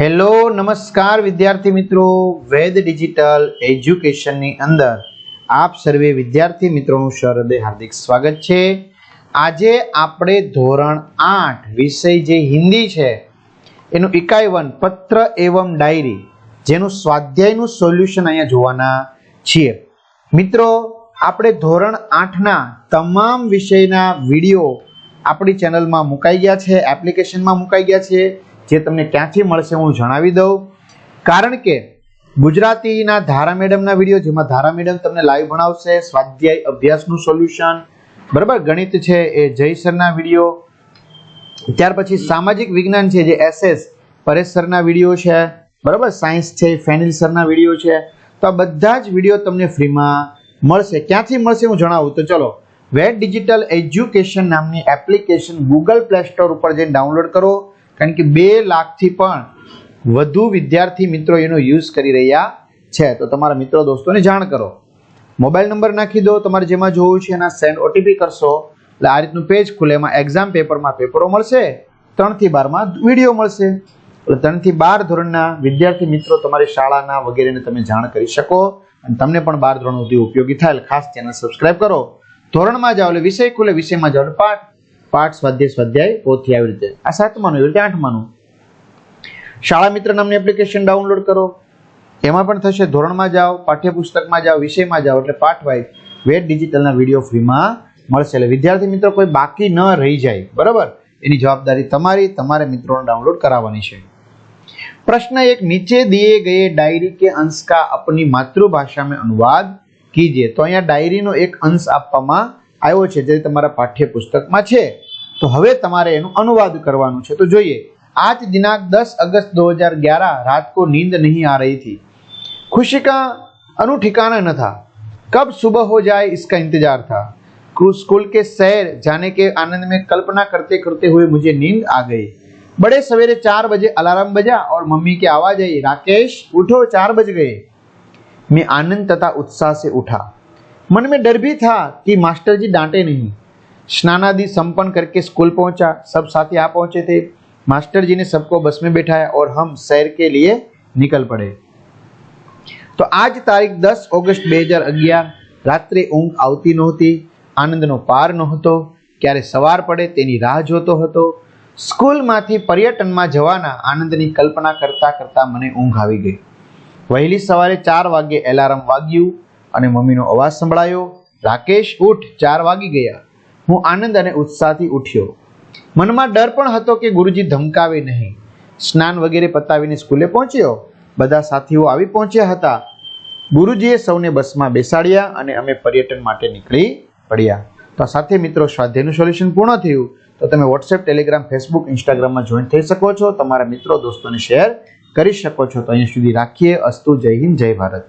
Hello, નમસ્કાર વિદ્યાર્થી મિત્રો. વેદ ડિજિટલ એજ્યુકેશનની અંદર આપ સર્વે વિદ્યાર્થી મિત્રોનું હૃદય હાર્દિક સ્વાગત છે. આજે આપણે ધોરણ આઠ વિષય જે હિન્દી છે, એનું ઇકાઈ વન પત્ર એવમ ડાયરી, જેનું સ્વાધ્યાયનું સોલ્યુશન અહીંયા જોવાના છીએ. મિત્રો, આપણે ધોરણ આઠના તમામ વિષયના વીડિયો આપણી ચેનલમાં મુકાઈ ગયા છે, એપ્લિકેશનમાં મુકાઈ ગયા છે. જે તમને ક્યાંથી મળશે હું જણાવી દઉં. કારણ કે ગુજરાતીના ધારા મેડમના વીડિયો, જેમાં ધારા મેડમ તમને લાઈવ ભણાવશે, સ્વાધ્યાય અભ્યાસનું સોલ્યુશન, બરાબર? ગણિત છે એ જય સરના વીડિયો. ત્યાર પછી સામાજિક વિજ્ઞાન છે જે એસએસ, પરેશ સરના વીડિયો છે, બરાબર? સાયન્સ છે, ફેનિલ સરના વીડિયો છે. તો આ બધા જ વીડિયો તમને ફ્રીમાં મળશે. ક્યાંથી મળશે હું જણાવું? તો ચલો વેટ ડિજિટલ એજ્યુકેશન નામની એપ્લિકેશન ગૂગલ પ્લે સ્ટોર ઉપર જઈને ડાઉનલોડ કરો. કારણ કે બે લાખથી પણ વધુ વિદ્યાર્થી મિત્રો એનો યુઝ કરી રહ્યા છે. તો તમારા મિત્રો દોસ્તોને જાણ કરો. મોબાઈલ નંબર નાખી દો, તમારે જેમાં જોવું છે એના સેન્ડ ઓટીપી કરશો. એટલે આ રીતનું પેજ ખુલે, એમાં એક્ઝામ પેપરમાં પેપરો મળશે. ત્રણથી બારમાં વીડિયો મળશે. એટલે ત્રણથી બાર ધોરણના વિદ્યાર્થી મિત્રો તમારી શાળાના વગેરેને તમે જાણ કરી શકો. અને તમને પણ બાર ધોરણ સુધી ઉપયોગી થાય. ખાસ ચેનલ સબસ્ક્રાઈબ કરો. ધોરણમાં જાઓ એટલે વિષય ખુલે, વિષયમાં જાઓ પાઠ. પાઠ સ્વાધ્યાય સ્વાધ્યાય પોથી આવી રીતે. આ સાતમાનું એવી રીતે, આઠમાનું. શાળા મિત્ર નામની એપ્લિકેશન ડાઉનલોડ કરો. એમાં પણ થશે ધોરણમાં જાઓ, પાઠ્યપુસ્તકમાં જાઓ, વિષયમાં જાઓ, એટલે પાઠ વાઇઝ વેટ ડિજિટલના વીડિયો ફ્રીમાં મળશે. એટલે વિદ્યાર્થી મિત્રો, કોઈ બાકી ન રહી જાય. બરાબર? એની જવાબદારી તમારી, તમારે મિત્રોને ડાઉનલોડ કરાવવાની છે. પ્રશ્ન એક, નીચે દિએ ગયે ડાયરી કે અંશ કા અપની માતૃભાષામાં અનુવાદ કીજીએ તો અહીંયા ડાયરીનો એક અંશ આપવામાં આવ્યો છે જે તમારા પાઠ્યપુસ્તકમાં છે તો હવે તમારે એનું અનુવાદ કરવાનું છે તો જોઈએ आज दिनांक 10 अगस्त 2011 रात को नींद नहीं आ रही थी खुशी का अनु ठिकाना न था कब सुबह हो जाए इसका इंतजार था क्रू- स्कूल के शहर जाने के आनंद में कल्पना करते करते हुए मुझे नींद आ गई बड़े सवेरे चार बजे अलार्म बजा और मम्मी की आवाज आई राकेश उठो चार बज गए मैं आनंद तथा उत्साह से उठा मन में डर भी था कि मास्टर जी डांटे नहीं स्नानादि संपन्न करके स्कूल पहुंचा सब साथी आ पहुंचे थे मास्टर जी ने सबको बस में बैठाया और हम शहर के लिए निकल पड़े તો આજ તારીખ દસ ઓગસ્ટ બે હજાર અગિયાર રાત્રે ઊંઘ આવતી નહોતી આનંદનો પાર નહોતો ક્યારે સવાર પડે તેની રાહ જોતો હતો સ્કૂલમાંથી પર્યટનમાં જવાના આનંદની કલ્પના કરતા કરતા મને ઊંઘ આવી ગઈ વહેલી સવારે ચાર વાગે એલાર્મ વાગ્યું અને મમ્મીનો અવાજ સંભળાયો. રાકેશ, ઉઠ, ચાર વાગી ગયા. હું આનંદ અને ઉત્સાહથી ઉઠ્યો. મનમાં ડર પણ હતો કે ગુરુજી ધમકાવે નહીં. સ્નાન વગેરે પતાવીને સ્કૂલે પહોંચ્યો. બધા સાથીઓ આવી પહોંચ્યા હતા. ગુરુજીએ સૌને બસમાં બેસાડ્યા અને અમે પર્યટન માટે નીકળી પડ્યા. તો સાથે મિત્રો, સ્વાધ્યાયનું સોલ્યુશન પૂર્ણ થયું. તો તમે વોટ્સએપ, ટેલિગ્રામ, ફેસબુક, ઇન્સ્ટાગ્રામમાં જોઈન થઈ શકો છો. તમારા મિત્રો, દોસ્તોને શેર કરી શકો છો. તો અહીંયા સુધી રાખીએ. અસ્તુ, જય હિન્દ, જય ભારત.